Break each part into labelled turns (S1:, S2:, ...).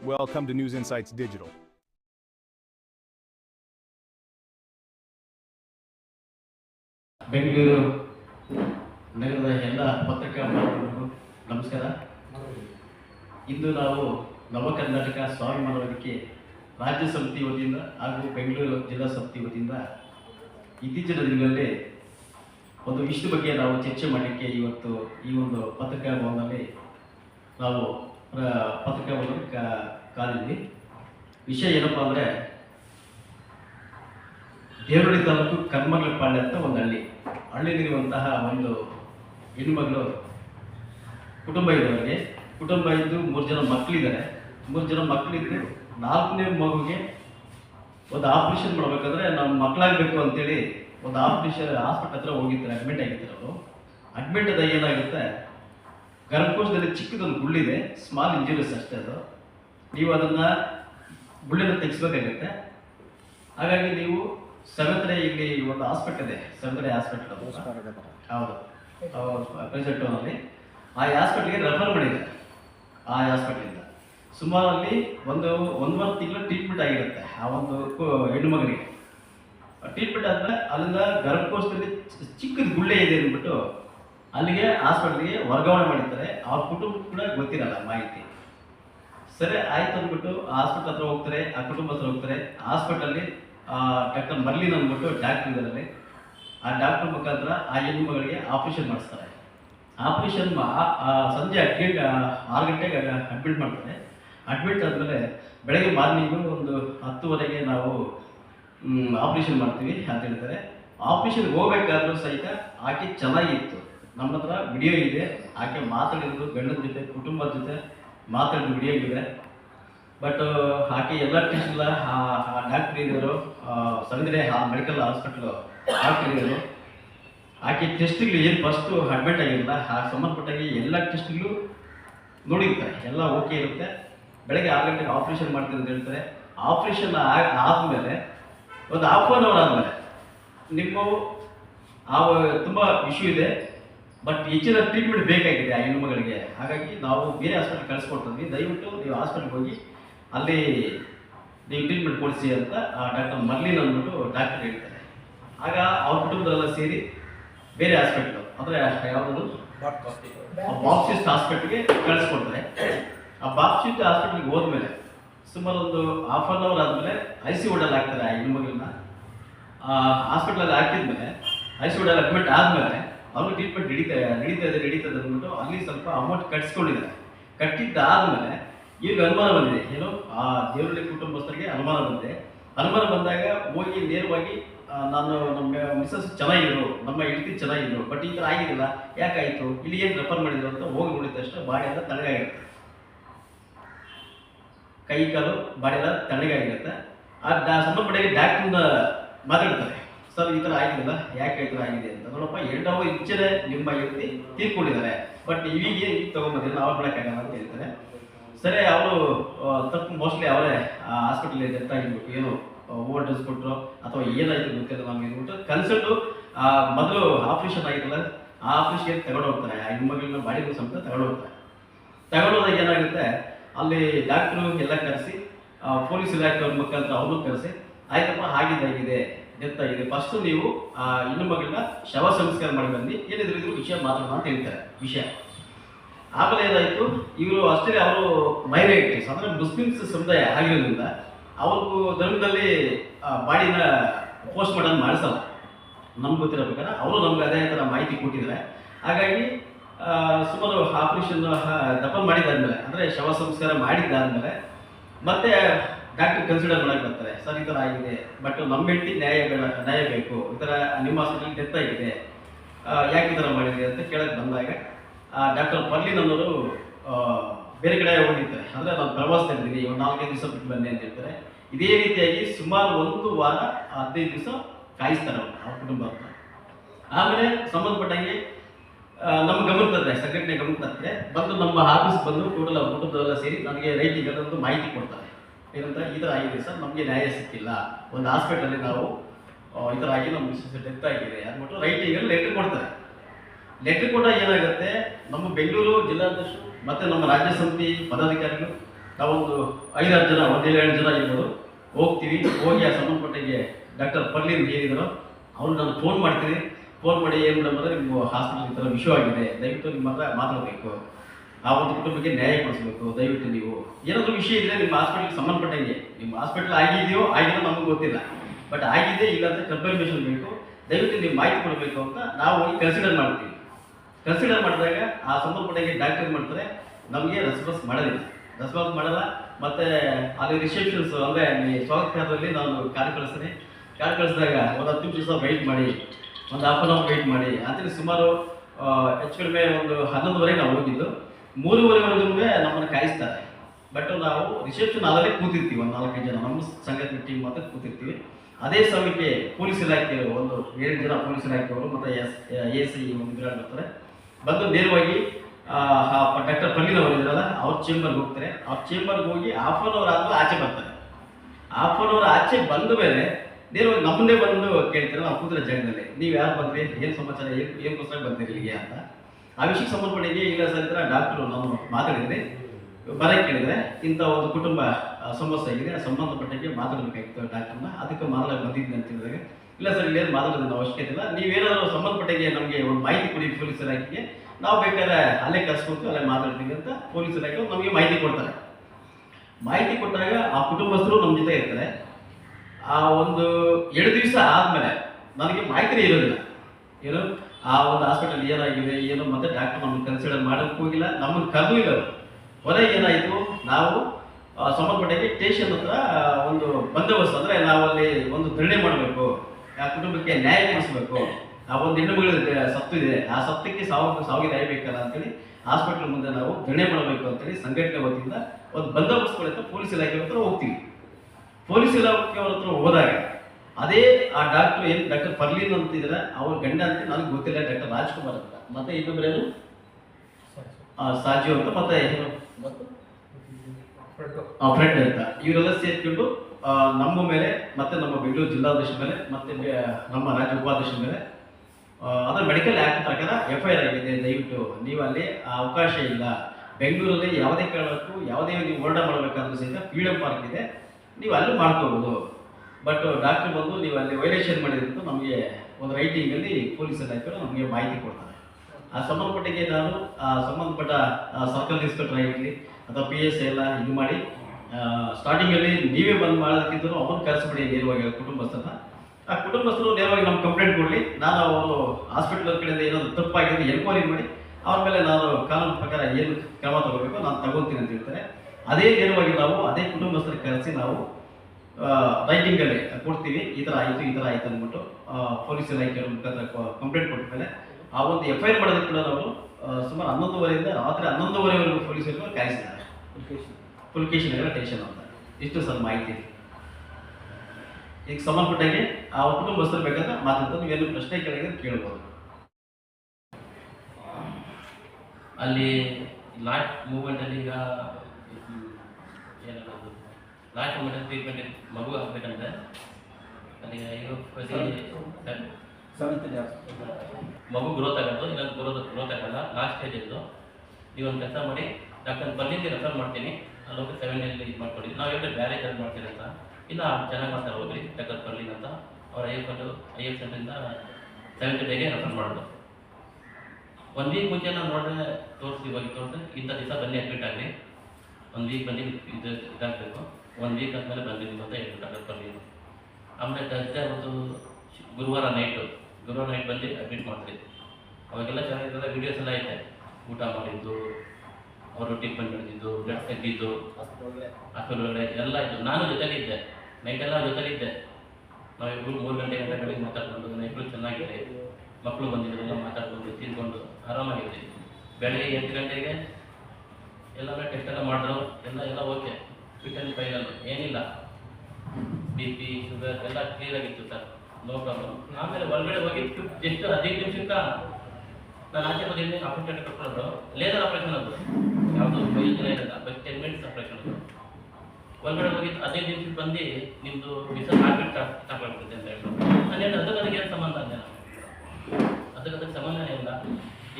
S1: Welcome to News Insights Digital.
S2: Bengaluru ನಗರದ ಎಲ್ಲ ಪತ್ರಿಕಾ ಮಾಧ್ಯಮಗಳು ನಮಸ್ಕಾರ ಇಂದು ನಾವು ನವ ಕರ್ನಾಟಕ ಸ್ವಾಭಿಮಾನ ವೇದಿಕೆ ರಾಜ್ಯ ಸಮಿತಿ ವತಿಯಿಂದ ಹಾಗೂ ಬೆಂಗಳೂರು ಜಿಲ್ಲಾ ಸಮಿತಿ ವತಿಯಿಂದ ಇತ್ತೀಚಿನ ದಿನಗಳಲ್ಲಿ ಒಂದು ವಿಷಯದ ಬಗ್ಗೆ ನಾವು ಚರ್ಚೆ ಮಾಡಲಿಕ್ಕೆ ಇವತ್ತು ಈ ಒಂದು ಪತ್ರಿಕಾ ಭವನದಲ್ಲಿ ನಾವು ಪ್ರ- ಪತ್ರಿಕಾ ಭವನ ಕಾ- ಕಾಲಿದ್ವಿ ವಿಷಯ ಏನಪ್ಪ ಅಂದರೆ, ದೇವರಳ್ಳಿ ತಾಲೂಕು ಕರ್ಮಗಳಪಾಳ್ಯ ಅಂತ ಒಂದು ಹಳ್ಳಿ. ಹಳ್ಳಿಯಲ್ಲಿರುವಂತಹ ಒಂದು ಹೆಣ್ಮಗಳು ಕುಟುಂಬ ಇದೆ ಅವರಿಗೆ ಕುಟುಂಬ ಇದ್ದು ಮೂರು ಜನ ಮಕ್ಕಳಿದ್ದಾರೆ ಮೂರು ಜನ ಮಕ್ಕಳಿದ್ದು ನಾಲ್ಕನೇ ಮಗುಗೆ ಒಂದು ಆಪರೇಷನ್ ಮಾಡಬೇಕಾದ್ರೆ ನಮ್ಮ ಮಕ್ಕಳಾಗಬೇಕು ಅಂತೇಳಿ ಒಂದು ಆಪರೇಷನ್ ಹಾಸ್ಪಿಟಲ್ ಹತ್ರ ಹೋಗಿರ್ತಾರೆ ಅಡ್ಮಿಟ್ ಆಗಿರ್ತಾರೆ ಅವರು. ಅಡ್ಮಿಟ್ ಆದಾಗ ಏನಾಗುತ್ತೆ? ಗರ್ಭಕೋಶದಲ್ಲಿ ಚಿಕ್ಕದೊಂದು ಗುಳ್ಳಿದೆ ಸ್ಮಾಲ್ ಇಂಜುರೀಸ್ ಅಷ್ಟೇ ಅದು. ನೀವು ಅದನ್ನ ಗುಳ್ಳಿನ ತೆಗಿಸ್ಬೇಕಾಗತ್ತೆ. ಹಾಗಾಗಿ ನೀವು ಸಮತ್ರೆ ಇಲ್ಲಿ ಒಂದು ಹಾಸ್ಪಿಟಲ್ ಇದೆ ಸೆವೆಂತ್ರೆ ಹಾಸ್ಪಿಟಲ್ ಹೌದು. ಪ್ರೆಸೆಂಟ್ ಅಲ್ಲಿ. ಆ ಹಾಸ್ಪಿಟಲ್ಗೆ ರೆಫರ್ ಮಾಡಿದೆ ಆ ಹಾಸ್ಪಿಟ್ಲಿಂದ ಸುಮಾರು ಅಲ್ಲಿ ಒಂದು ಒಂದೂವರೆ ತಿಂಗಳು ಟ್ರೀಟ್ಮೆಂಟ್ ಆಗಿರುತ್ತೆ ಆ ಒಂದು ಹೆಣ್ಣು ಮಗನಿಗೆ. ಟ್ರೀಟ್ಮೆಂಟ್ ಆದಮೇಲೆ ಅಲ್ಲಿಂದ ಗರ್ಭಕೋಶದಲ್ಲಿ ಚಿಕ್ಕದು ಗುಳ್ಳೆ ಇದೆ ಅಂದ್ಬಿಟ್ಟು ಅಲ್ಲಿಗೆ ಹಾಸ್ಪಿಟಲ್ಗೆ ವರ್ಗಾವಣೆ ಮಾಡಿರ್ತಾರೆ. ಅವ್ರ ಕುಟುಂಬಕ್ಕೆ ಕೂಡ ಗೊತ್ತಿರಲ್ಲ ಮಾಹಿತಿ. ಸರಿ, ಆಯ್ತು ಅಂದ್ಬಿಟ್ಟು ಹಾಸ್ಪಿಟಲ್ ಹತ್ರ ಹೋಗ್ತಾರೆ, ಆ ಕುಟುಂಬ ಹತ್ರ ಹೋಗ್ತಾರೆ. ಹಾಸ್ಪಿಟಲ್ಲಿ ಡಾಕ್ಟರ್ ಮರ್ಲಿನ್ ಅಂದ್ಬಿಟ್ಟು ಡಾಕ್ಟರ್ ಇದರಲ್ಲಿ ಆ ಡಾಕ್ಟರ್ ಮುಖಾಂತರ ಆ ಹೆಣ್ಣು ಮಗಳಿಗೆ ಆಪರೇಷನ್ ಮಾಡಿಸ್ತಾರೆ. ಆಪರೇಷನ್ ಸಂಜೆ ಅಡ್ಮಿಟ್ ಆರು ಗಂಟೆಗೆ ಅಡ್ಮಿಟ್ ಮಾಡ್ತಾರೆ. ಅಡ್ಮಿಟ್ ಆದಮೇಲೆ ಬೆಳಗ್ಗೆ ಮಾರ್ನಿಂಗು ಒಂದು ಹತ್ತುವರೆಗೆ ನಾವು ಆಪರೇಷನ್ ಮಾಡ್ತೀವಿ ಅಂತ ಹೇಳ್ತಾರೆ. ಆಪರೇಷನ್ಗೆ ಹೋಗ್ಬೇಕಾದ್ರೂ ಸಹಿತ ಆಕೆ ಚೆನ್ನಾಗಿತ್ತು. ನಮ್ಮ ಹತ್ರ ವಿಡಿಯೋ ಇದೆ. ಆಕೆ ಮಾತಾಡಿದ್ರು ಗಂಡನ ಜೊತೆ, ಕುಟುಂಬದ ಜೊತೆ ಮಾತಾಡಿದ ವಿಡಿಯೋ ಇದೆ. ಬಟ್ ಆಕೆ ಎಲ್ಲ ಎಲ್ಲ ಡಾಕ್ಟರ್ ಇದ್ದರು. ಸಂದ್ರೆ ಮೆಡಿಕಲ್ ಹಾಸ್ಪಿಟಲ್ ಡಾಕ್ಟರ್ ಇದ್ದರು. ಆಕೆ ಟೆಸ್ಟ್ಗಳು ಏನು ಫಸ್ಟು ಅಡ್ಮಿಟ್ ಆಗಿರಲ್ಲ ಆ ಸಂಬಂಧಪಟ್ಟಾಗಿ ಎಲ್ಲ ಟೆಸ್ಟ್ಗಳು ನೋಡಿರ್ತಾರೆ ಎಲ್ಲ ಓಕೆ ಇರುತ್ತೆ. ಬೆಳಗ್ಗೆ ಆರು ಗಂಟೆಗೆ ಆಪ್ರೇಷನ್ ಮಾಡ್ತೀನಿ ಅಂತ ಹೇಳ್ತಾರೆ. ಆಪ್ರೇಷನ್ ಆದಮೇಲೆ, ಒಂದು ಹಾಫ್ ಆನ್ ಅವರ್ ಆದಮೇಲೆ, ನಿಮ್ಮ ಆ, ತುಂಬ ಇಶ್ಯೂ ಇದೆ. ಬಟ್ ಹೆಚ್ಚಿನ ಟ್ರೀಟ್ಮೆಂಟ್ ಬೇಕಾಗಿದೆ ಆ ಹೆಣ್ಣುಮಗಳಿಗೆ ಹಾಗಾಗಿ ನಾವು ಬೇರೆ ಹಾಸ್ಪಿಟಲ್ ಕಳಿಸ್ಕೊಡ್ತೀವಿ. ದಯವಿಟ್ಟು ನೀವು ಹಾಸ್ಪಿಟ್ಲ್ಗೆ ಹೋಗಿ ಅಲ್ಲಿ ನೀವು ಟ್ರೀಟ್ಮೆಂಟ್ ಕೊಡಿಸಿ ಅಂತ ಡಾಕ್ಟರ್ ಮರ್ಲಿನ್ ಅಂದ್ಬಿಟ್ಟು ಡಾಕ್ಟರ್ ಹೇಳ್ತಾರೆ. ಆಗ ಅವ್ರ ಕುಟುಂಬದಲ್ಲ ಸೇರಿ ಬೇರೆ ಹಾಸ್ಪಿಟ್ಲು ಅಂದರೆ ಯಾವುದು ಬಾಪ್ಸಿಸ್ಟ್ ಹಾಸ್ಪಿಟ್ಲಿಗೆ ಕಳಿಸ್ಕೊಡ್ತಾರೆ ಆ ಬಾಪ್ಸಿಸ್ಟ್ ಹಾಸ್ಪಿಟ್ಲಿಗೆ ಹೋದ್ಮೇಲೆ ಸುಮಾರು ಒಂದು ಹಾಫ್ ಆನ್ ಅವರ್ ಆದಮೇಲೆ ಐ ಸಿ ಓಡಲ್ಲಿ ಹಾಕ್ತಾರೆ ಆ ಹೆಣ್ಮಗಳನ್ನ ಹಾಸ್ಪಿಟ್ಲಲ್ಲಿ ಹಾಕಿದ್ಮೇಲೆ ಐ ಸಿ ಓಡಲ್ಲಿ ಅಡ್ಮಿಟ್ ಆದಮೇಲೆ ಅವ್ರಿಗೆ ಟ್ರೀಟ್ಮೆಂಟ್ ನಡೀತಾ ನಡೀತಾ ಇದೆ ನಡೀತಾ ಇದೆ ಅಂದ್ಬಿಟ್ಟು ಅಲ್ಲಿ ಸ್ವಲ್ಪ ಅಮೌಂಟ್ ಕಟ್ಸ್ಕೊಂಡಿದ್ದಾರೆ. ಕಟ್ಟಿದ್ದಾದ್ಮೇಲೆ ಈಗ ಅನುಮಾನ ಬಂದಿದೆ. ಏನು ಆ ದೇವರಲ್ಲಿ ಕುಟುಂಬಸ್ಥರಿಗೆ ಅನುಮಾನ ಬಂದಿದೆ. ಅನುಮಾನ ಬಂದಾಗ ಹೋಗಿ ನೇರವಾಗಿ ನಾನು ನಮ್ಮ ಮಿಸಸ್ ಚೆನ್ನಾಗಿದ್ರು, ನಮ್ಮ ಹೆಂಡತಿ ಚೆನ್ನಾಗಿದ್ರು ಬಟ್ ಈ ಥರ ಆಗಿರಲಿಲ್ಲ. ಯಾಕಾಯಿತು? ಇಲ್ಲಿ ಏನು ರೆಫರ್ ಮಾಡಿದ್ರು ಅಂತ ಹೋಗಿ ನೋಡಿದ ತಕ್ಷಣ ಬಾಡಿ ಎಲ್ಲ ತಣ್ಣಗಾಗಿರುತ್ತೆ. ಕೈ ಕಾಲು, ಬಾಡಿ ಎಲ್ಲ ತಣ್ಣಗಾಗಿರುತ್ತೆ. ಆ ಡಾ- ಸಂಬಂಧಪಟ್ಟ ಡಾಕ್ಟ್ರನ್ನ ಮಾತಾಡ್ತಾರೆ. ಸರ್, ಈ ಥರ ಆಗಿದೆಲ್ಲ ಯಾಕೆ ಈ ಥರ ಆಗಿದೆ ಅಂತ? ನೋಡಪ್ಪ ಎಲ್ಲವೂ ಅವರ್ ಇಂಚನೆ ನಿಮ್ಮ ಹೆಂಡತಿ ತೀರ್ಕೊಂಡಿದ್ದಾರೆ. ಬಟ್ ಈಗ ಈಗ ತೊಗೊಂಬಂದಿಲ್ಲ ಅವ್ರು ಮಾಡೋಕ್ಕಾಗಲ್ಲ ಅಂತ ಹೇಳ್ತಾರೆ ಸರಿ, ಅವರು ತಪ್ಪು ಮೋಸ್ಟ್ಲಿ ಅವರೇ ಹಾಸ್ಪಿಟಲ್ ಡೆತ್ ಆಗಿರ್ಬೇಕು. ಏನು ಓವರ್ ಡೋಸ್ ಕೊಟ್ಟರು, ಅಥವಾ ಏನಾಯ್ತು ಗೊತ್ತಿಲ್ಲ ನಮ್ಗೆ ಅಂದ್ಬಿಟ್ಟು ಕನ್ಸಲ್ಟು ಮೊದಲು ಆಪರೇಷನ್ ಆಗಿರಲ್ಲ ಆ ಆಪರೇಷನ್ಗೆ ತಗೊಂಡು ಹೋಗ್ತಾರೆ. ಆ ಹೆಣ್ಮಗಳನ್ನ ಬಾಡಿ ಸಮೇತ ತಗೊಂಡು ಹೋಗ್ತಾರೆ. ತಗೊಂಡೋದಾಗ ಏನಾಗುತ್ತೆ? ಅಲ್ಲಿ ಡಾಕ್ಟ್ರು ಎಲ್ಲ ಕರೆಸಿ ಪೊಲೀಸ್ ಇಲಾಖೆ ಅವ್ರ ಮುಖಾಂತರ ಅವ್ರನ್ನೂ ಕರೆಸಿ, ಆಯ್ತಪ್ಪ ಆಗಿದೆ. ಡೆತ್ ಆಗಿದೆ ಫಸ್ಟ್ ನೀವು, ಆ ಹೆಣ್ಣು ಮಗಳನ್ನ ಶವ ಸಂಸ್ಕಾರ ಮಾಡಿ ಬಂದು ಏನಿದ್ರು ಇದ್ರ ವಿಷಯ ಮಾತಾಡೋಣ ಅಂತ ಹೇಳ್ತಾರೆ. ವಿಷಯ. ಆಮೇಲೆ ಏನಾಯಿತು? ಇವರು ಅಷ್ಟೇ ಅವರು ಮೈನಾರಿಟೀಸ್ ಅಂದ್ರೆ ಮುಸ್ಲಿಮ್ಸ್ ಸಮುದಾಯ ಆಗಿರೋದ್ರಿಂದ ಅವ್ರಿಗೂ ಧರ್ಮದಲ್ಲಿ ಬಾಡಿನ ಪೋಸ್ಟ್ ಮಾಡೋದು ಮಾಡಿಸಲ್ಲ. ನಮ್ಗೆ ಗೊತ್ತಿರೋ ಪ್ರಕಾರ ಅವರು ನಮ್ಗೆ ಅದೇ ಥರ ಮಾಹಿತಿ ಕೊಟ್ಟಿದ್ದಾರೆ. ಹಾಗಾಗಿ ಸುಮಾರು ಆಪರೇಷನ್ ದಫನ್ ಮಾಡಿದ್ದಾದ್ಮೇಲೆ, ಅಂದರೆ ಶವ ಸಂಸ್ಕಾರ ಮಾಡಿದ್ದಾದ್ಮೇಲೆ, ಮತ್ತೆ ಡಾಕ್ಟರ್ ಕನ್ಸಿಡರ್ ಮಾಡಕ್ಕೆ ಬರ್ತಾರೆ. ಸರ್, ಈ ಥರ ಆಗಿದೆ. ಬಟ್ ನಮ್ಮ ಹೆಂಡತಿ ನ್ಯಾಯ ನ್ಯಾಯ ಬೇಕು. ಈ ಥರ ನಿಮ್ಮ ಹಾಸ್ಪಿಟಲ್ ಡೆತ್ ಆಗಿದೆ. ಯಾಕೆ ಈ ಥರ ಮಾಡಿದೆ ಅಂತ ಕೇಳಕ್ಕೆ ಬಂದಾಗ ಡಾಕ್ಟರ್ ಪರ್ಲಿನ್ ಅನ್ನೋರು ಬೇರೆ ಕಡೆ ಹೋಗಿರ್ತಾರೆ. ಅಂದರೆ ನಾನು ಪ್ರವಾಸದಲ್ಲಿದ್ದೀನಿ ಒಂದು ನಾಲ್ಕೈದು ದಿವಸ ಬಿಟ್ಟು ಬನ್ನಿ ಅಂತ ಹೇಳ್ತಾರೆ. ಇದೇ ರೀತಿಯಾಗಿ ಸುಮಾರು ಒಂದು ವಾರ, ಹದಿನೈದು ದಿವಸ ಕಾಯಿಸ್ತಾರೆ ಅವ್ರು ಕುಟುಂಬ ಅಂತ ಆಮೇಲೆ ಸಂಬಂಧಪಟ್ಟಂಗೆ ನಮ್ಮ ಗಮನ ತರ್ತಾರೆ ಸಂಘಟನೆ ಗಮನ ತರ್ತಾರೆ ಬಂದು ನಮ್ಮ ಆಫೀಸ್ ಬಂದು ಟೋಟಲ್ ಅವ್ರ ಕುಟುಂಬದವರೆಲ್ಲ ಸೇರಿ ನನಗೆ ರೈಟಿಂಗ್ ಅದೊಂದು ಮಾಹಿತಿ ಕೊಡ್ತಾರೆ. ಏನಂತ ಈ ಥರ ಆಗಿದೆ ಸರ್, ನಮಗೆ ನ್ಯಾಯ ಸಿಕ್ಕಿಲ್ಲ. ಒಂದು ಹಾಸ್ಪಿಟಲಲ್ಲಿ ನಾವು ಈ ಥರ ಆಗಿ ನಮ್ಮ ಡೆತ್ ಆಗಿದೆ. ಅಂದ್ಬಿಟ್ಟು ರೈಟಿಂಗಲ್ಲಿ ಲೆಟರ್ ಕೊಡ್ತಾರೆ. ಲೆಟರ್ ಕೊಟ್ಟಾಗ ಏನಾಗುತ್ತೆ, ನಮ್ಮ ಬೆಂಗಳೂರು ಜಿಲ್ಲಾಧ್ಯಕ್ಷರು ಮತ್ತು ನಮ್ಮ ರಾಜ್ಯ ಸಮಿತಿ ಪದಾಧಿಕಾರಿಗಳು, ನಾವೊಂದು ಐದಾರು ಜನ ಒಂದೇಳು ಜನ ಇರ್ಬೋದು. ಹೋಗ್ತೀವಿ, ಹೋಗಿ ಆ ಸಂಬಂಧಪಟ್ಟಿಗೆ ಡಾಕ್ಟರ್ ಪರ್ಲಿನ್ ಏನಿದ್ರು ಅವ್ರು ನಾನು ಫೋನ್ ಮಾಡ್ತೀನಿ. ಫೋನ್ ಮಾಡಿ ಏನು ಮೇಡಮ್ ಅಂದರೆ ನಿಮ್ಮ ಹಾಸ್ಪಿಟಲ್ ಈ ಥರ ವಿಷಯ ಆಗಿದೆ ದಯವಿಟ್ಟು ನಿಮ್ಮ ಹತ್ರ ಮಾತಾಡಬೇಕು. ಆ ಒಂದು ಕುಟುಂಬಕ್ಕೆ ನ್ಯಾಯ ಕೊಡಿಸ್ಬೇಕು. ದಯವಿಟ್ಟು ನೀವು ಏನಾದರೂ ವಿಷಯ ಇದ್ರೆ ನಿಮ್ಮ ಹಾಸ್ಪಿಟಲ್ಗೆ ಸಂಬಂಧಪಟ್ಟಂಗೆ ನಿಮ್ಮ ಹಾಸ್ಪಿಟಲ್ ಆಗಿದೆಯೋ ಆಗಿದೆಯೋ ನಮಗೆ ಗೊತ್ತಿಲ್ಲ. ಬಟ್ ಆಗಿದೆ ಇಲ್ಲ ಅಂತ ಕನ್ಫರ್ಮೇಷನ್ ಬೇಕು. ದಯವಿಟ್ಟು ನೀವು ಮಾಹಿತಿ ಕೊಡಬೇಕು ಅಂತ ನಾವು ಹೋಗಿ ಕನ್ಸಿಡರ್ ಮಾಡ್ತೀವಿ. ಕನ್ಸಿಡರ್ ಮಾಡಿದಾಗ ಆ ಸಂಬಂಧಪಟ್ಟಂಗೆ ಡಾಕ್ಟರ್ ಮಾಡ್ತಾರೆ? ನಮಗೆ ರೆಸ್ಪಾನ್ಸ್ ಮಾಡೋದಿಲ್ಲ ರೆಸ್ಪಾನ್ಸ್ ಮಾಡಲ್ಲ. ಮತ್ತೆ ಅಲ್ಲಿ ರಿಸೆಪ್ಷನ್ಸ್ ಅಂದರೆ ಸ್ವಾಗತದಲ್ಲಿ ನಾನು ಕಾರ್ ಕಳಿಸ್ತೀನಿ ಕಾರ್ ಕಳಿಸಿದಾಗ ಒಂದು ಹತ್ತು ನಿಮಿಷ ವೆಯ್ಟ್ ಮಾಡಿ. ಒಂದು ಹಾಫ್ ಅನ್ ಅವರ್ ವೆಯ್ಟ್ ಮಾಡಿ. ಅಂತೇಳಿ ಸುಮಾರು ಹೆಚ್ಚು ಕಡಿಮೆ ಒಂದು ಹನ್ನೊಂದುವರೆಗೆ ನಾವು ಹೋಗಿದ್ದು. ಮೂರುವರೆವರೆಗೂ ನಮ್ಮನ್ನು ಕಾಯಿಸ್ತಾರೆ. ಬಟ್ ನಾವು ರಿಸೆಪ್ಷನ್ ಅದರಲ್ಲಿ ಕೂತಿರ್ತೀವಿ, ಒಂದು ನಾಲ್ಕೈದು ಜನ. ನಮ್ಮ ಸಂಘಟನೆ ಟೀಮ್ ಮಾತ್ರ ಕೂತಿರ್ತೀವಿ. ಅದೇ ಸಮಯಕ್ಕೆ ಪೊಲೀಸ್ ಇಲಾಖೆಯವರು, ಒಂದು ಏಳು ಜನ ಪೊಲೀಸ್ ಇಲಾಖೆಯವರು ಮತ್ತು ಎಸ್, ಎ ಸಿ ಒಂದು ಬರ್ತಾರೆ. ಬಂದು ನೇರವಾಗಿ ಡಾಕ್ಟರ್ ಪರ್ಲಿನ್ ಅವರು ಇದ್ರಲ್ಲ, ಅವ್ರ ಚೇಂಬರ್ಗೆ ಹೋಗ್ತಾರೆ. ಅವ್ರ ಚೇಂಬರ್ಗೆ ಹೋಗಿ ಹಾಫ್ ಅನ್ ಅವರ್ ಆಚೆ ಬರ್ತಾರೆ. ಹಾಫ್ ಅನ್ ಅವರ್ ಆಚೆ ಬಂದ ಮೇಲೆ ನೇರವಾಗಿ ನಮ್ಮನ್ನೇ ಬಂದು ಕೇಳ್ತಾರೆ, ನಾವು ಕೂತಿರೋ ಜಾಗದಲ್ಲಿ. ನೀವು ಯಾರು ಬಂದ್ರಿ? ಏನು ಸಮಾಚಾರ? ಏನು ಏನು ಬಂದಿರಿ ಅಂತ. ವಿಷಯಕ್ಕೆ ಸಂಬಂಧಪಟ್ಟಿಗೆ ಇಲ್ಲ ಸರ್ ಈ ಥರ ಡಾಕ್ಟ್ರು ನಾನು ಮಾತಾಡಿದ್ರೆ ಬರಕ್ಕೆ ಕೇಳಿದ್ರೆ ಇಂಥ ಒಂದು ಕುಟುಂಬ ಸಮಸ್ಯೆ ಆಗಿದೆ ಆ ಸಂಬಂಧಪಟ್ಟಂಗೆ ಮಾತಾಡಬೇಕಾಗಿತ್ತು ಡಾಕ್ಟರ್ನ ಅದಕ್ಕೆ ಮಾತಾಡಕ್ಕೆ ಬಂದಿದ್ದೆ ಅಂತ ಹೇಳಿದಾಗ ಇಲ್ಲ ಸರ್, ಇಲ್ಲೇನು ಮಾತಾಡೋದು ಅವಶ್ಯಕತೆ ಇಲ್ಲ. ನೀವೇನಾದರೂ ಸಂಬಂಧಪಟ್ಟಿಗೆ ನಮಗೆ ಒಂದು ಮಾಹಿತಿ ಕೊಡಿ ಪೊಲೀಸ್ ಇಲಾಖೆಗೆ. ನಾವು ಬೇಕಾದ್ರೆ ಅಲ್ಲೇ ಕರ್ಸ್ಕೊಟ್ಟು ಅಲ್ಲೇ ಮಾತಾಡ್ತೀವಿ ಅಂತ ಪೊಲೀಸ್ ಇಲಾಖೆ ನಮಗೆ ಮಾಹಿತಿ ಕೊಡ್ತಾರೆ. ಮಾಹಿತಿ ಕೊಟ್ಟಾಗ ಆ ಕುಟುಂಬಸ್ಥರು ನಮ್ಮ ಜೊತೆ ಇರ್ತಾರೆ. ಆ ಒಂದು ಎರಡು ದಿವಸ ಆದಮೇಲೆ ನನಗೆ ಮಾಹಿತಿನೇ ಇರೋದಿಲ್ಲ. ಏನು? ಆ ಒಂದು ಹಾಸ್ಪಿಟಲ್ ಏನಾಗಿದೆ, ಏನು ಮತ್ತೆ ಡಾಕ್ಟರ್ ನಮ್ಮನ್ನು ಕನ್ಸಿಡರ್ ಮಾಡೋಕ್ಕೂ ಹೋಗಿಲ್ಲ ನಮ್ಮನ್ನು ಕರೆದು ಇಲ್ಲ ಹೊರಗೆ ಏನಾಯಿತು, ನಾವು ಸಂಬಂಧಪಟ್ಟಿಗೆ ಸ್ಟೇಷನ್ ಹತ್ರ ಒಂದು ಬಂದೋಬಸ್ತ್ ಅಂದರೆ ಅಲ್ಲಿ ಒಂದು ಧರಣಿ ಮಾಡಬೇಕು. ಆ ಕುಟುಂಬಕ್ಕೆ ನ್ಯಾಯ ಕೊಡಿಸ್ಬೇಕು. ಆ ಒಂದು ಹೆಣ್ಣು ಮಗಳು ಸತ್ತು ಇದೆ, ಆ ಸತ್ತಕ್ಕೆ ಸಾವು, ಸಾವಿಗೆ ನ್ಯಾಯ ಬೇಕಲ್ಲ ಅಂತೇಳಿ ಹಾಸ್ಪಿಟಲ್ ಮುಂದೆ ನಾವು ಧರಣಿ ಮಾಡಬೇಕು ಅಂತೇಳಿ ಸಂಘಟನೆ ವತಿಯಿಂದ ಒಂದು ಬಂದೋಬಸ್ತ್ ಪೊಲೀಸ್ ಇಲಾಖೆ ಹತ್ರ ಹೋಗ್ತೀವಿ. ಪೊಲೀಸ್ ಇಲಾಖೆ ಅವ್ರ ಹತ್ರ ಹೋದಾಗ ಅದೇ ಆ ಡಾಕ್ಟರ್ ಏನು ಡಾಕ್ಟರ್ ಪರ್ಲಿನ್ ಅಂತಿದ್ರೆ, ಅವ್ರ ಗಂಡ ಅಂತ ನನಗೆ ಗೊತ್ತಿಲ್ಲ, ಡಾಕ್ಟರ್ ರಾಜ್ಕುಮಾರ್ ಅಂತ. ಮತ್ತೆ ಇನ್ನೊಬ್ಬರೇನು ಸಾಜು ಅಂತ, ಮತ್ತೆ ಫ್ರೆಂಡ್ ಅಂತ. ಇವರೆಲ್ಲ ಸೇರ್ಕೊಂಡು ನಮ್ಮ ಮೇಲೆ, ಮತ್ತೆ ನಮ್ಮ ಬೆಂಗಳೂರು ಜಿಲ್ಲಾಧ್ಯಕ್ಷ ಮೇಲೆ, ಮತ್ತೆ ನಮ್ಮ ರಾಜ್ಯ ಉಪಾಧ್ಯಕ್ಷ ಮೇಲೆ ಅದರ ಮೆಡಿಕಲ್ ಆ್ಯಕ್ಟ್ ಪ್ರಕಾರ ಎಫ್ ಐ ಆರ್ ಆಗಿದೆ. ದಯವಿಟ್ಟು ನೀವು ಅಲ್ಲಿ ಆ ಅವಕಾಶ ಇಲ್ಲ. ಬೆಂಗಳೂರಲ್ಲಿ ಯಾವುದೇ ಕಾರಣಕ್ಕೂ, ಯಾವುದೇ ನೀವು ಹೋರಾಟ ಮಾಡಬೇಕಾದ್ರೂ ಸಹಿತ ಫ್ರೀಡಮ್ ಪಾರ್ಕ್ ಇದೆ. ನೀವು ಅಲ್ಲಿ ಮಾಡ್ಕೋಬೋದು. ಬಟ್ ಡಾಕ್ಟರ್ ಬಂದು ನೀವು ಅಲ್ಲಿ ವೈಲೇಷನ್ ಮಾಡಿದಂತ ನಮಗೆ ಒಂದು ರೈಟಿಂಗಲ್ಲಿ ಪೊಲೀಸ್ ಇಲಾಖೆಯವರು ನಮಗೆ ಮಾಹಿತಿ ಕೊಡ್ತಾರೆ. ಆ ಸಂಬಂಧಪಟ್ಟಿಗೆ ನಾನು, ಆ ಸಂಬಂಧಪಟ್ಟ ಸರ್ಕಲ್ ಇನ್ಸ್ಪೆಕ್ಟರ್ ಆಗಿರಲಿ ಅಥವಾ ಪಿ ಎಸ್ ಎಲ್ಲ ಇದು ಮಾಡಿ ಸ್ಟಾರ್ಟಿಂಗಲ್ಲಿ ನೀವೇ ಬಂದು ಮಾಡೋದಕ್ಕಿಂತ ಅವನು ಕರೆಸ್ಬಿಡಿ ನೇರವಾಗಿ ಆ ಕುಟುಂಬಸ್ಥರನ್ನ. ಆ ಕುಟುಂಬಸ್ಥರು ನೇರವಾಗಿ ನಮ್ಮ ಕಂಪ್ಲೇಂಟ್ ಕೊಡಲಿ. ನಾನು ಅವರು ಹಾಸ್ಪಿಟಲ್ ಕಡೆಯಿಂದ ಏನಾದರೂ ತಪ್ಪಾಗಿದೆ ಎನ್ಕ್ವೈರಿ ಮಾಡಿ, ಅವ್ರ ಮೇಲೆ ನಾನು ಕಾನೂನು ಪ್ರಕಾರ ಏನು ಕ್ರಮ ತಗೋಬೇಕು ನಾನು ತಗೋತೀನಿ ಅಂತ ಹೇಳ್ತಾರೆ. ಅದೇ ನೇರವಾಗಿ ನಾವು, ಅದೇ ಕುಟುಂಬಸ್ಥರಿಗೆ ಕರೆಸಿ ನಾವು ರೈಟಿಂಗಲ್ಲಿ ಕೊಡ್ತೀವಿ. ಈ ಥರ ಆಯಿತು, ಈ ಥರ ಆಯಿತು ಅಂದ್ಬಿಟ್ಟು ಪೊಲೀಸ್ ಇಲಾಖೆಯವ್ರ ಮುಖಾಂತರ ಕಂಪ್ಲೇಂಟ್ ಕೊಟ್ಮೇಲೆ ಆ ಒಂದು ಎಫ್ ಐ ಆರ್ ಮಾಡೋದಕ್ಕೆ ಕೂಡ ನಾವು ಸುಮಾರು ಹನ್ನೊಂದುವರೆಯಿಂದ ರಾತ್ರಿ ಹನ್ನೊಂದುವರೆವರೆಗೂ ಪೊಲೀಸರು ಕಾಯಿಸಿದ್ದಾರೆ. ಪುಲಿಕೇಶನ್ ಎಲ್ಲ ಟೆನ್ಷನ್ ಅಂತ. ಇಷ್ಟು ಸರ್ ಮಾಹಿತಿ. ಈಗ ಸಂಬಂಧಪಟ್ಟಾಗೆ ಆ ಕುಟುಂಬಸ್ಥರು ಬೇಕಾದ್ರೆ ಮಾತಾಡ್ತಾರೆ. ನೀವೇನು ಪ್ರಶ್ನೆ ಕೇಳಿದ್ರೆ ಕೇಳ್ಬೋದು.
S3: ಅಲ್ಲಿ ಲಾಸ್ಟ್ ಮೂಮೆಂಟಲ್ಲಿ ಈಗ ಲಾಸ್ಟ್ ಮೀಟರ್ ಟ್ರೀಟ್ಮೆಂಟ್ ಮಗು ಅಲ್ಲಿ ಮಗು ಗ್ರೋತ್ ಆಗೋದು ಇಲ್ಲ ಗ್ರೋತ್ ಗ್ರೋತ್ ಆಗಲ್ಲ. ಲಾಸ್ಟ್ ಸ್ಟೇಜ್ ಇದ್ದು ಒಂದು ಕೆಲಸ ಮಾಡಿ ಡಾಕ್ಟರ್ ಬಂದಿದ್ದು ರೆಫರ್ ಮಾಡ್ತೀನಿ. ಅಲ್ಲೋಗಿ ಹೋಗಿ ಸೆವೆನ್ ಡೇಲಿ ಇದು ಮಾಡ್ಕೊಡಿ. ನಾವು ಹೇಳಿದ್ರೆ ಬೇರೆ ಕೆಲಸ ಮಾಡ್ತೀರಿ ಅಂತ. ಇಲ್ಲ ಚೆನ್ನಾಗಿ ಮಾಡ್ತಾರೆ ಹೋಗ್ರಿ ಡಾಕ್ಟರ್ ಬರ್ಲಿಲ್ಲ ಅಂತ. ಅವ್ರ ಐ ಎಫ್ ಐ ಎಫ್ ಸೆಂಟ್ರಿಂದ ಸೆವೆಂಟಿ ಡೇಗೆ ರೆಫರ್ ಮಾಡೋದು ಒಂದು ವೀಕ್ ಮುಂಚೆ ನಾವು ನೋಡಿದ್ರೆ ತೋರಿಸಿ ಹೋಗಿ ತೋರಿಸಿ ಇಂಥ ದಿವಸ ಬನ್ನಿ ಅಡ್ಮಿಟ್ ಆಗಲಿ. ಒಂದು ವೀಕ್ ಬನ್ನಿ ಇದು ಇದಾಗಬೇಕು. ಒಂದು ವೀಕ್ ಆದಮೇಲೆ ಬಂದಿದ್ದು ಅಂತ ಹೇಳ್ಬಿಟ್ಟು ಡಾಕ್ಟರ್ ಬರ್ಲಿಲ್ಲ ಆಮೇಲೆ ಥರ್ಸ್ಡೇ ಒಂದು ಗುರುವಾರ ನೈಟು ಗುರುವಾರ ನೈಟ್ ಬಂದು ಅಡ್ಮಿಟ್ ಮಾಡ್ತೀವಿ ಅವಾಗೆಲ್ಲ ಚೆನ್ನಾಗಿರ್ತದೆ ವೀಡಿಯೋಸ್ ಎಲ್ಲ ಐತೆ ಊಟ ಮಾಡಿದ್ದು, ಅವರು ಟಿಫನ್ ನಡೆದಿದ್ದು ಬ್ಲಡ್ ತೆಗೆದಿದ್ದು ಹಾಸ್ಪಿಟಲ್ ಒಳಗಡೆ ಎಲ್ಲ ಇದ್ದು. ನಾನು ಜೊತೆಲಿದ್ದೆ ನೈಟೆಲ್ಲ ನಾವು ಇಬ್ಬರು ಮೂರು ಗಂಟೆ ಗಂಟೆ ಕಡೆಗೆ ಮಾತಾಡ್ಕೊಂಡು ನಾವಿಬ್ರು ಚೆನ್ನಾಗಿದೆ. ಮಕ್ಕಳು ಬಂದಿದ್ದೆಲ್ಲ ಮಾತಾಡ್ಕೊಂಡು ತಿಂದ್ಕೊಂಡು ಆರಾಮಾಗಿದ್ದೀವಿ ಬೆಳಗ್ಗೆ ಎಂಟು ಗಂಟೆಗೆ ಎಲ್ಲ ಟೆಸ್ಟ್ ಎಲ್ಲ ಮಾಡಿದ್ರು ಎಲ್ಲ ಎಲ್ಲ ಓಕೆ ಫಿಟ್ ಆ್ಯಂಡ್ ಫೈನಲ್ ಏನಿಲ್ಲ. ಬಿ ಪಿ ಶುಗರ್ ಎಲ್ಲ ಕ್ಲಿಯರ್ ಆಗಿತ್ತು ಸರ್. ನೋ ಪ್ರಾಬ್ಲಮ್ ಆಮೇಲೆ ಒಳಗಡೆ ಹೋಗಿ ಜಸ್ಟ್ ಹದಿನೈದು ನಿಮಿಷಕ್ಕ ನಾನು ಆಚೆ ಬಂದಿದ್ದೀನಿ ಆಪರೇಷನ್ ಕರ್ಕೊಂಡು ಲೇಸರ್ ಆಪರೇಷನ್ ಅದು. ಯಾವುದು ಪ್ರಯೋಜನ ಇರಲ್ಲ ಬಟ್ ಟೆನ್ ಮಿನಿಟ್ಸ್ ಆಪರೇಷನ್ ಅದು. ಒಳಗಡೆ ಹೋಗಿ ಹದಿನೈದು ನಿಮಿಷಕ್ಕೆ ಬಂದು ನಿಮ್ಮದು ಮಿಸ್ ಹಾರ್ಟ್ಬಿಟ್ ಸ್ಟಾಪ್ ಆಗ್ಬಿಡುತ್ತೆ ಅಂತ ಹೇಳಿ ನಾನು ಹೇಳಿದೆ ಅದಕ್ಕೆ ಏನು ಸಂಬಂಧ ಅಂದೆ ಅದಕ್ಕೆ ಅದಕ್ಕೆ ಸಂಬಂಧನೇ ಇಲ್ಲ.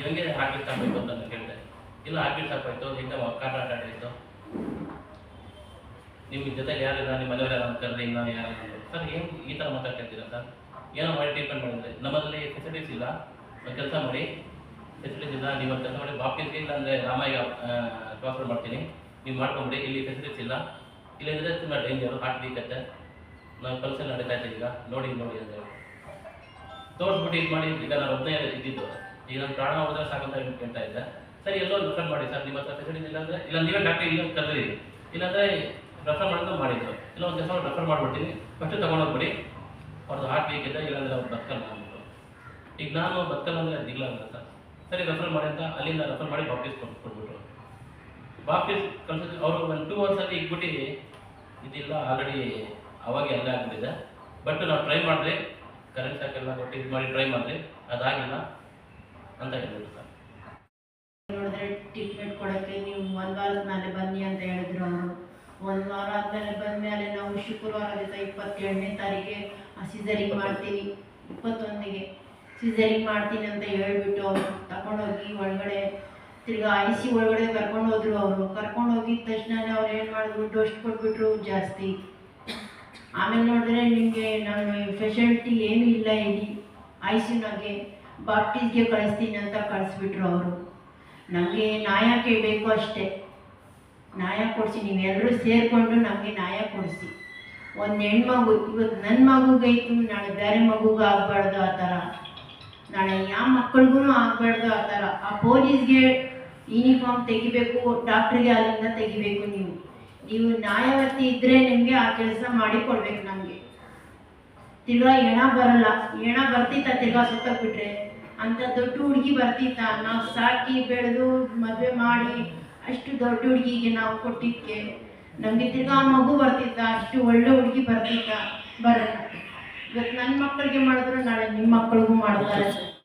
S3: ಇವಂಗೆ ಹಾರ್ಟ್ಬಿಟ್ ಸ್ಟಾಪ್ ಅಂತ ನಾನು ಹೇಳಿದೆ ಇಲ್ಲ ಹಾರ್ಟ್ಬಿಟ್ ಸ್ಟಾಪ್ ಆಯಿತು ಈಗ ಕಾಟ ಆಟ ಆಯಿತು. ನಿಮ್ಮ ಜೊತೆಗೆ ಯಾರಿಲ್ಲ ನಿಮ್ಮ ಮನೆಯವ್ರು ಯಾರು? ಕರೆದ್ರೆ ಇಲ್ಲ ಯಾರು ಸರ್, ಏನು ಈ ಥರ ಮಾತಾಡ್ತಿರ್ತೀರಾ ಸರ್? ಏನೋ ಮಾಡಿ ಟ್ರೀಟ್ಮೆಂಟ್ ಮಾಡಿದ್ರೆ. ನಮ್ಮಲ್ಲಿ ಫೆಸಿಲಿಟೀಸ್ ಇಲ್ಲ. ಕೆಲಸ ಮಾಡಿ. ಫೆಸಿಲಿಟೀಸ್ ಇಲ್ಲ. ನೀವು ಕೆಲಸ ಮಾಡಿ. ಬಾಪ್ಟಿಸ್ಗೆ ಇಲ್ಲ ಅಂದರೆ ರಾಮಯ್ಯ ಟ್ರಾನ್ಸ್ಫರ್ ಮಾಡ್ತೀನಿ. ನೀವು ಮಾಡ್ಕೊಂಬಿಡಿ. ಇಲ್ಲಿ ಫೆಸಿಲಿಟೀಸ್ ಇಲ್ಲ. ಇಲ್ಲಿಂದರೆ ತುಂಬ ಡೇಂಜರು ಹಾರ್ಟ್ ವೀಕ್ ಐತೆ. ನಾವು ಕೆಲಸ ನಡೀತಾ ಇದ್ದೀವಿ ಈಗ. ನೋಡಿ ನೋಡಿ ಅಂತ ಹೇಳಿ. ತೋರಿಸ್ಬಿಟ್ಟು ಇದು ಮಾಡಿ. ಈಗ ನಾನು ಒಬ್ಬನೇ ಇದ್ದಿದ್ದು. ಈಗ ನಾನು ಪ್ರಾಣ ಹೋದ್ರೆ ಸಾಕಂತ ಕೇಳ್ತಾ ಇದ್ದೆ. ಸರಿ, ಎಲ್ಲೋ ರೆಫರ್ ಮಾಡಿ ಸರ್. ನಿಮ್ಮ ಹತ್ರ ಫೆಸಿಲಿಟೀಸ್ ಇಲ್ಲ ಅಂದರೆ ಇಲ್ಲ, ನೀವೇ ಡಾಕ್ಟರ್ ಇಲ್ಲ ಕರೆದಿರಿ ಇಲ್ಲಾಂದರೆ ರೆಫರ್ ಮಾಡೋದು ಮಾಡಿದ್ರು. ಇಲ್ಲ, ಒಂದು ಕೆಲಸ ರೆಫರ್ ಮಾಡಿಬಿಡ್ತೀನಿ. ಫಸ್ಟು ತೊಗೊಂಡೋಗ್ಬಿಡಿ. ಅವ್ರದ್ದು ಹಾರ್ಟ್ ವೀಕ್ ಇಲ್ಲಾಂದ್ರೆ ಅವ್ರು ಬದುಕಲ್ಲ ಅಂದ್ಬಿಟ್ಟು. ಈಗ ನಾನು ಬದುಕಲ್ಲ ಅಂದರೆ ಇಲ್ಲ ಸರ್. ಸರಿ ರೆಫರ್ ಮಾಡಿ ಅಂತ ಅಲ್ಲಿಂದ ರೆಫರ್ ಮಾಡಿ ವಾಪೀಸ್ ಕೊಟ್ಟು ಕೊಟ್ಬಿಟ್ರು. ವಾಪೀಸ್ ಕಳ್ಸಿದ್ರು ಅವರು ಒಂದು ಟೂ ಅವರ್ಸಲ್ಲಿ ಇಟ್ಬಿಟ್ಟು, ಇದಿಲ್ಲ ಆಲ್ರೆಡಿ ಅವಾಗೆ ಎಲ್ಲ ಆಗ್ಬಿಟ್ಟಿದೆ. ಬಟ್ ನಾವು ಟ್ರೈ ಮಾಡಿದ್ರೆ ಕರೆಂಟ್ ಶಾಕೆಲ್ಲ ಕೊಟ್ಟು ಇದು ಮಾಡಿ ಟ್ರೈ ಮಾಡಿದ್ರೆ ಅದಾಗಿಲ್ಲ ಅಂತ ಹೇಳ್ಬಿಟ್ಟು ಸರ್
S4: ನೋಡಿದ್ರೆ ಟ್ರೀಟ್ಮೆಂಟ್ ಕೊಡೋಕ್ಕೆ ನೀವು ಒಂದು ವಾರದ ಮೇಲೆ ಬನ್ನಿ ಅಂತ ಹೇಳಿದ್ರು ಅವರು ಒಂದು ವಾರ ಆದಮೇಲೆ ಬಂದಮೇಲೆ ನಾವು ಶುಕ್ರವಾರ ದಿವಸ ಇಪ್ಪತ್ತೇಳನೇ ತಾರೀಕಿಗೆ ಸಿಸರಿಂಗ್ ಮಾಡ್ತೀವಿ ಇಪ್ಪತ್ತೊಂದಿಗೆ ಸಿಸರಿಂಗ್ ಮಾಡ್ತೀನಿ ಅಂತ ಹೇಳ್ಬಿಟ್ಟು ಅವರು ತಗೊಂಡೋಗಿ ಒಳಗಡೆ ತಿರ್ಗಿ ಸಿ ಒಳಗಡೆ ಕರ್ಕೊಂಡು ಹೋದ್ರು ಅವರು. ಕರ್ಕೊಂಡು ಹೋಗಿದ ತಕ್ಷಣ ಅವ್ರು ಏನು ಮಾಡಿದ್ರು? ಡೋಸ್ ಕೊಟ್ಬಿಟ್ರು ಜಾಸ್ತಿ. ಆಮೇಲೆ ನೋಡಿದ್ರೆ ನಿಮಗೆ ನಾನು ಫೆಸಿಲಿಟಿ ಏನೂ ಇಲ್ಲ ಇಲ್ಲಿ ಐ ಸಿನಾಗೆ ಬಾಪ್ಟಿಸ್ಗೆ ಕಳಿಸ್ತೀನಿ ಅಂತ ಕಳಿಸ್ಬಿಟ್ರು ಅವರು. ನಮಗೆ ನ್ಯಾಯ ಬೇಕು ಅಷ್ಟೇ. ನ್ಯಾಯ ಕೊಡಿಸಿ ನೀವೆಲ್ಲರೂ ಸೇರಿಕೊಂಡು ನಮಗೆ ನ್ಯಾಯ ಕೊಡಿಸಿ. ಒಂದು ಹೆಣ್ಮಗು ಇವತ್ತು ನನ್ನ ಮಗುಗೈತು ನಾಳೆ ಬೇರೆ ಮಗುಗೂ ಆಗಬಾರ್ದು ಆ ಥರ. ನಾಳೆ ಯಾವ ಮಕ್ಕಳಿಗೂ ಆಗಬಾರ್ದು ಆ ಥರ. ಆ ಪೊಲೀಸ್ಗೆ ಯೂನಿಫಾರ್ಮ್ ತೆಗಿಬೇಕು ಡಾಕ್ಟ್ರಿಗೆ ಅಲ್ಲಿಂದ ತೆಗಿಬೇಕು ನೀವು. ನೀವು ನ್ಯಾಯವತಿ ಇದ್ದರೆ ನಿಮಗೆ ಆ ಕೆಲಸ ಮಾಡಿ ಕೊಡ್ಬೇಕು ನಮಗೆ. ತಿರ್ಗಾ ಹೆಣ ಬರಲ್ಲ. ಹೆಣ ಬರ್ತಿತ್ತ ತಿರ್ಗಾ ಸುತ್ತಕ್ಬಿಟ್ರೆ ಅಂತ ದೊಡ್ಡ ಹುಡುಗಿ ಬರ್ತಿತ್ತ. ನಾವು ಸಾಕಿ ಬೆಳೆದು ಮದುವೆ ಮಾಡಿ ಅಷ್ಟು ದೊಡ್ಡ ಹುಡುಗಿಗೆ ನಾವು ಕೊಟ್ಟಿದ್ದಕ್ಕೆ ನಮಗೆ ತಿರ್ಗಾ ಮಗು ಬರ್ತಿದ್ದ, ಅಷ್ಟು ಒಳ್ಳೆ ಹುಡುಗಿ ಬರ್ತಿದ್ದ, ಬರಲ್ಲ. ಇವತ್ತು ನನ್ನ ಮಕ್ಕಳಿಗೆ ಮಾಡಿದ್ರೆ ನಾಳೆ ನಿಮ್ಮ ಮಕ್ಕಳಿಗೂ ಮಾಡ್ತಾರೆ.